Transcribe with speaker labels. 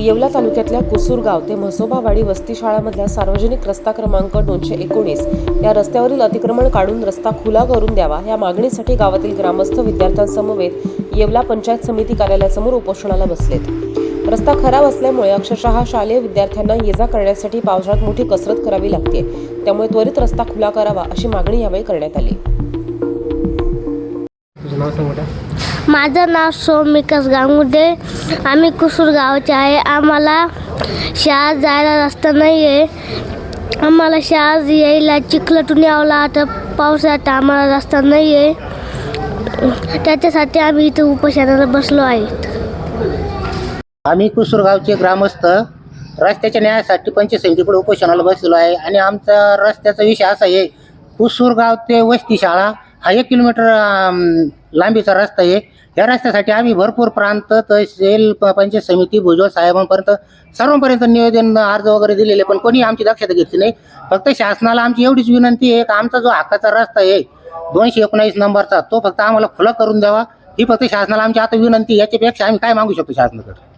Speaker 1: येवला तालुक्यातल्या कुसूरगाव ते म्हसोबावाडी वस्ती शाळामधल्या सार्वजनिक रस्ता क्रमांक दोनशे एकोणीस या रस्त्यावरील अतिक्रमण काढून रस्ता खुला करून द्यावा या मागणीसाठी गावातील ग्रामस्थ विद्यार्थ्यांसमवेत येवला पंचायत समिती कार्यालयासमोर उपोषणाला बसलेत. रस्ता खराब असल्यामुळे अक्षरशः शालेय विद्यार्थ्यांना ये जा करण्यासाठी पावसाळ्यात मोठी कसरत करावी लागते. त्यामुळे त्वरित रस्ता खुला करावा अशी मागणी यावेळी करण्यात आली.
Speaker 2: नाव सांग
Speaker 3: माझं नाव सोमिकस गांगुडे आम्ही कुसूर गावचे आहे. आम्हाला शाळा जायला रस्ता नाही आहे आम्हाला शाळा यायला चिखलटून यावं लागतं. पावसाळ्यात आम्हाला रस्ता नाही आहे त्याच्यासाठी आम्ही इथं उपोषणाला बसलो आहे
Speaker 4: आम्ही कुसूरगावचे ग्रामस्थ. रस्त्याच्या न्यायासाठी पंचायत समितीकडे उपोषणाला बसलो आहे. आणि आमचा रस्त्याचा विषय असा आहे कुसूरगाव ते वस्ती शाळा हा एक किलोमीटर लांबीचा रस्ता आहे. या रस्त्यासाठी आम्ही भरपूर प्रांत तहसील प- पंचायत समिती भुजबळ साहेबांपर्यंत सर्वांपर्यंत निवेदन अर्ज वगैरे दिलेले पण कोणी आमची दक्षता घेतली नाही. फक्त शासनाला आमची एवढीच विनंती आहे का आमचा जो हक्काचा रस्ता आहे दोनशे एकोणावीस नंबरचा तो फक्त आम्हाला खुला करून द्यावा. ही फक्त शासनाला आमची आता विनंती याच्यापेक्षा आम्ही काय मागू शकतो शासनाकडे?